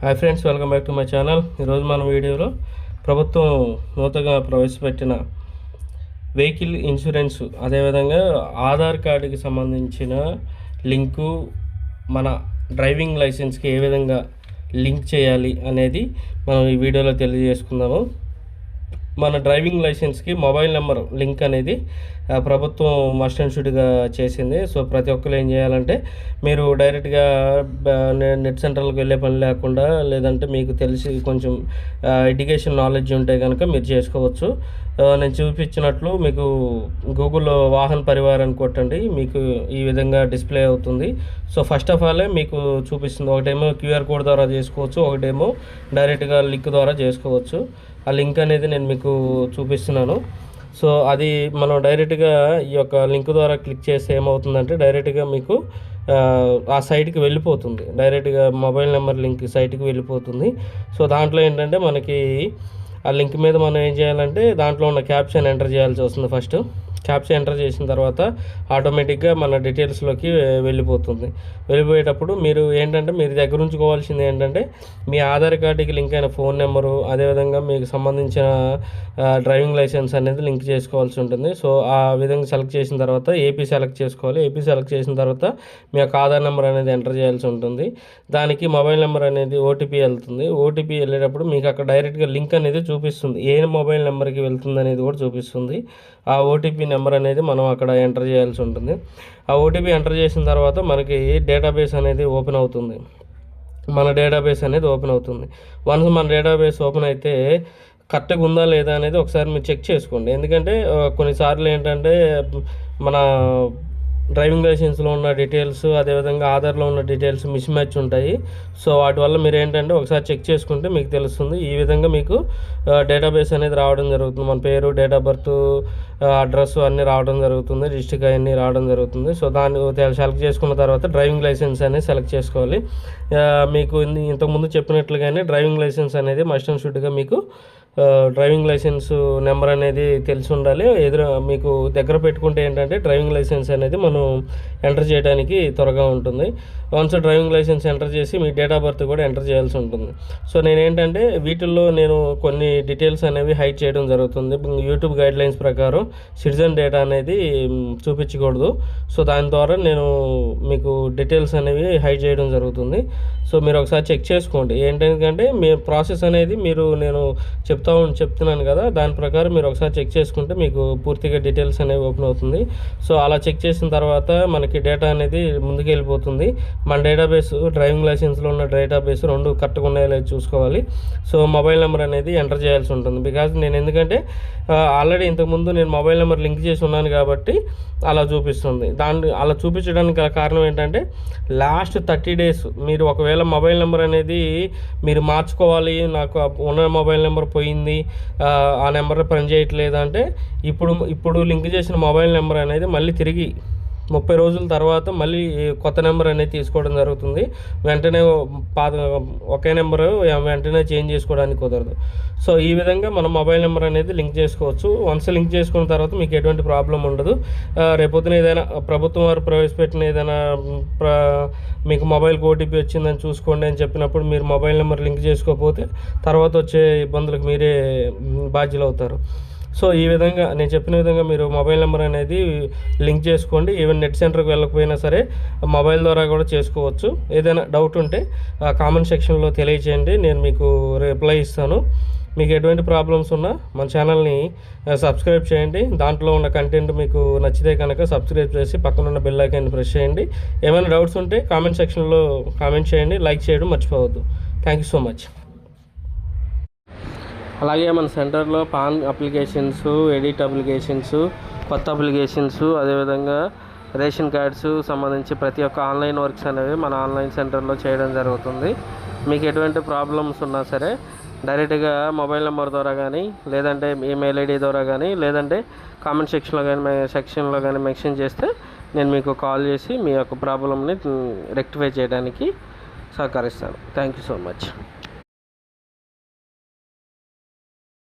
Hi friends welcome back to my channel ఈరోజు మన వీడియోలో ప్రభుత్వం నూతనంగా ప్రవేశపెట్టిన వెహికల్ ఇన్సూరెన్స్ అదేవిధంగా ఆధార్ కార్డుకి సంబంధించిన లింకు మన డ్రైవింగ్ లైసెన్స్కి ఏ విధంగా లింక్ చేయాలి అనేది మనం ఈ వీడియోలో తెలియజేసుకుందాము. మన డ్రైవింగ్ లైసెన్స్కి మొబైల్ నెంబర్ లింక్ అనేది ప్రభుత్వం మస్ట్ అండ్ షుడ్గా చేసింది. సో ప్రతి ఒక్కరు ఏం చేయాలంటే మీరు డైరెక్ట్గా నెట్ సెంటర్లకు వెళ్ళే పని లేకుండా లేదంటే మీకు తెలిసి కొంచెం ఎడ్యుకేషన్ నాలెడ్జ్ ఉంటే కనుక మీరు చేసుకోవచ్చు. నేను చూపించినట్లు మీకు గూగుల్లో వాహన్ పరివార్ అని కొట్టండి మీకు ఈ విధంగా డిస్ప్లే అవుతుంది. సో ఫస్ట్ ఆఫ్ ఆల్ మీకు చూపిస్తుంది. ఒకటేమో క్యూఆర్ కోడ్ ద్వారా చేసుకోవచ్చు ఒకటేమో డైరెక్ట్గా లింక్ ద్వారా చేసుకోవచ్చు. ఆ లింక్ అనేది నేను మీకు చూపిస్తున్నాను. సో అది మనం డైరెక్ట్గా ఈ యొక్క లింక్ ద్వారా క్లిక్ చేస్తే ఏమవుతుందంటే డైరెక్ట్గా మీకు ఆ, సైట్కి వెళ్ళిపోతుంది. డైరెక్ట్గా మొబైల్ నెంబర్ లింక్ సైట్కి వెళ్ళిపోతుంది. సో దాంట్లో ఏంటంటే మనకి ఆ లింక్ మీద మనం ఏం చేయాలంటే దాంట్లో ఉన్న క్యాప్షన్ ఎంటర్ చేయాల్సి వస్తుంది ఫస్ట్ క్యాప్షన్ ఎంటర్ చేసిన తర్వాత ఆటోమేటిక్గా మన డీటెయిల్స్లోకి వెళ్ళిపోతుంది. వెళ్ళిపోయేటప్పుడు మీరు ఏంటంటే మీరు దగ్గర ఉంచుకోవాల్సింది ఏంటంటే మీ ఆధార్ కార్డుకి లింక్ అయిన ఫోన్ నెంబరు అదేవిధంగా మీకు సంబంధించిన డ్రైవింగ్ లైసెన్స్ అనేది లింక్ చేసుకోవాల్సి ఉంటుంది. సో ఆ విధంగా సెలెక్ట్ చేసిన తర్వాత ఏపీ సెలెక్ట్ చేసుకోవాలి. ఏపీ సెలెక్ట్ చేసిన తర్వాత మీ యొక్క ఆధార్ నెంబర్ అనేది ఎంటర్ చేయాల్సి ఉంటుంది. దానికి మొబైల్ నెంబర్ అనేది ఓటీపీ వెళ్తుంది. ఓటీపీ వెళ్ళేటప్పుడు మీకు అక్కడ డైరెక్ట్గా లింక్ అనేది చూపిస్తుంది. ఏ మొబైల్ నెంబర్కి వెళ్తుంది అనేది కూడా చూపిస్తుంది. ఆ ఓటీపీ నెంబర్ అనేది మనం అక్కడ ఎంటర్ చేయాల్సి ఉంటుంది. ఆ ఓటీపీ ఎంటర్ చేసిన తర్వాత మనకి డేటాబేస్ అనేది ఓపెన్ అవుతుంది. మన డేటాబేస్ అనేది ఓపెన్ అవుతుంది. వన్స్ మన డేటాబేస్ ఓపెన్ అయితే కరెక్ట్గా ఉందా లేదా అనేది ఒకసారి మీరు చెక్ చేసుకోండి. ఎందుకంటే కొన్నిసార్లు ఏంటంటే మన డ్రైవింగ్ లైసెన్స్లో ఉన్న డీటెయిల్స్ అదేవిధంగా ఆధార్లో ఉన్న డీటెయిల్స్ మిస్ మ్యాచ్ ఉంటాయి. సో వాటి వల్ల మీరు ఏంటంటే ఒకసారి చెక్ చేసుకుంటే మీకు తెలుస్తుంది. ఈ విధంగా మీకు డేటాబేస్ అనేది రావడం జరుగుతుంది. మన పేరు డేట్ ఆఫ్ బర్త్ అడ్రస్ అన్నీ రావడం జరుగుతుంది. డిస్టిక్ అన్నీ రావడం జరుగుతుంది. సో దాన్ని సెలెక్ట్ చేసుకున్న తర్వాత డ్రైవింగ్ లైసెన్స్ అనేది సెలెక్ట్ చేసుకోవాలి. మీకు ఇంతకుముందు చెప్పినట్లుగానే డ్రైవింగ్ లైసెన్స్ అనేది మస్ట్ అండ్ షుడ్గా మీకు డ్రైవింగ్ లైసెన్స్ నెంబర్ అనేది తెలిసి ఉండాలి. ఎదురు మీకు దగ్గర పెట్టుకుంటే ఏంటంటే డ్రైవింగ్ లైసెన్స్ అనేది మనం ఎంటర్ చేయడానికి త్వరగా ఉంటుంది. వన్స్ డ్రైవింగ్ లైసెన్స్ ఎంటర్ చేసి మీ డేట్ ఆఫ్ బర్త్ కూడా ఎంటర్ చేయాల్సి ఉంటుంది. సో నేను ఏంటంటే వీటిల్లో నేను కొన్ని డీటెయిల్స్ అనేవి హైడ్ చేయడం జరుగుతుంది. యూట్యూబ్ గైడ్ లైన్స్ ప్రకారం సిటిజన్ డేటా అనేది చూపించకూడదు. సో దాని ద్వారా నేను మీకు డీటెయిల్స్ అనేవి హైడ్ చేయడం జరుగుతుంది. సో మీరు ఒకసారి చెక్ చేసుకోండి. ఏంటంటే మీ ప్రాసెస్ అనేది మీరు నేను చెప్తా అని చెప్తున్నాను కదా దాని ప్రకారం మీరు ఒకసారి చెక్ చేసుకుంటే మీకు పూర్తిగా డీటెయిల్స్ అనేవి ఓపెన్ అవుతుంది. సో అలా చెక్ చేసిన తర్వాత మనకి డేటా అనేది ముందుకు వెళ్ళిపోతుంది మన డేటాబేస్ డ్రైవింగ్ లైసెన్స్లో ఉన్న డేటాబేస్ రెండు కరెక్ట్గా ఉన్నాయో లేదో చూసుకోవాలి. సో మొబైల్ నెంబర్ అనేది ఎంటర్ చేయాల్సి ఉంటుంది. బికాజ్ నేను ఎందుకంటే ఆల్రెడీ ఇంతకుముందు నేను మొబైల్ నెంబర్ లింక్ చేసి ఉన్నాను కాబట్టి అలా చూపిస్తుంది. దాని అలా చూపించడానికి గల కారణం ఏంటంటే లాస్ట్ థర్టీ డేస్ మీరు ఒకవేళ మొబైల్ నెంబర్ అనేది మీరు మార్చుకోవాలి నాకు ఉన్న మొబైల్ నెంబర్ పోయింది ఆ, నెంబర్ పని చేయట్లేదు అంటే ఇప్పుడు ఇప్పుడు లింక్ చేసిన మొబైల్ నెంబర్ అనేది మళ్ళీ తిరిగి ముప్పై రోజుల తర్వాత మళ్ళీ కొత్త నెంబర్ అనేది తీసుకోవడం జరుగుతుంది. వెంటనే పాత ఒకే నెంబర్ వెంటనే చేంజ్ చేసుకోవడానికి కుదరదు. సో ఈ విధంగా మనం మొబైల్ నెంబర్ అనేది లింక్ చేసుకోవచ్చు. వన్స్ లింక్ చేసుకున్న తర్వాత మీకు ఎటువంటి ప్రాబ్లం ఉండదు. రేపొద్దున ఏదైనా ప్రభుత్వం వారు ప్రవేశపెట్టిన ఏదైనా మీకు మొబైల్కి ఓటీపీ వచ్చిందని చూసుకోండి అని చెప్పినప్పుడు మీరు మొబైల్ నెంబర్ లింక్ చేసుకోకపోతే తర్వాత వచ్చే ఇబ్బందులకు మీరే బాధ్యులు అవుతారు సో ఈ విధంగా నేను చెప్పిన విధంగా మీరు మొబైల్ నెంబర్ అనేది లింక్ చేసుకోండి. ఈవెన్ నెట్ సెంటర్కి వెళ్ళకపోయినా సరే మొబైల్ ద్వారా కూడా చేసుకోవచ్చు. ఏదైనా డౌట్ ఉంటే కామెంట్ సెక్షన్లో తెలియచేయండి. నేను మీకు రిప్లై ఇస్తాను. మీకు ఎటువంటి ప్రాబ్లమ్స్ ఉన్నా మన ఛానల్ని సబ్స్క్రైబ్ చేయండి. దాంట్లో ఉన్న కంటెంట్ మీకు నచ్చితే కనుక సబ్స్క్రైబ్ చేసి పక్కన ఉన్న బెల్ ఐకాన్ని ప్రెస్ చేయండి. ఏమైనా డౌట్స్ ఉంటే కామెంట్ సెక్షన్లో కామెంట్ చేయండి. లైక్ చేయడం మర్చిపోవద్దు. Thank you so much. అలాగే మన సెంటర్లో పాన్ అప్లికేషన్స్ ఎడిట్ అప్లికేషన్స్ కొత్త అప్లికేషన్స్ అదేవిధంగా రేషన్ కార్డ్స్ సంబంధించి ప్రతి ఒక్క ఆన్లైన్ వర్క్స్ అనేవి మన ఆన్లైన్ సెంటర్లో చేయడం జరుగుతుంది. మీకు ఎటువంటి ప్రాబ్లమ్స్ ఉన్నా సరే డైరెక్ట్గా మొబైల్ నెంబర్ ద్వారా కానీ లేదంటే ఈమెయిల్ ఐడి ద్వారా కానీ లేదంటే కామెంట్ సెక్షన్లో కానీ సెక్షన్లో కానీ మెన్షన్ చేస్తే నేను మీకు కాల్ చేసి మీ యొక్క ప్రాబ్లమ్ని రెక్టిఫై చేయడానికి సహకరిస్తాను. Thank you so much.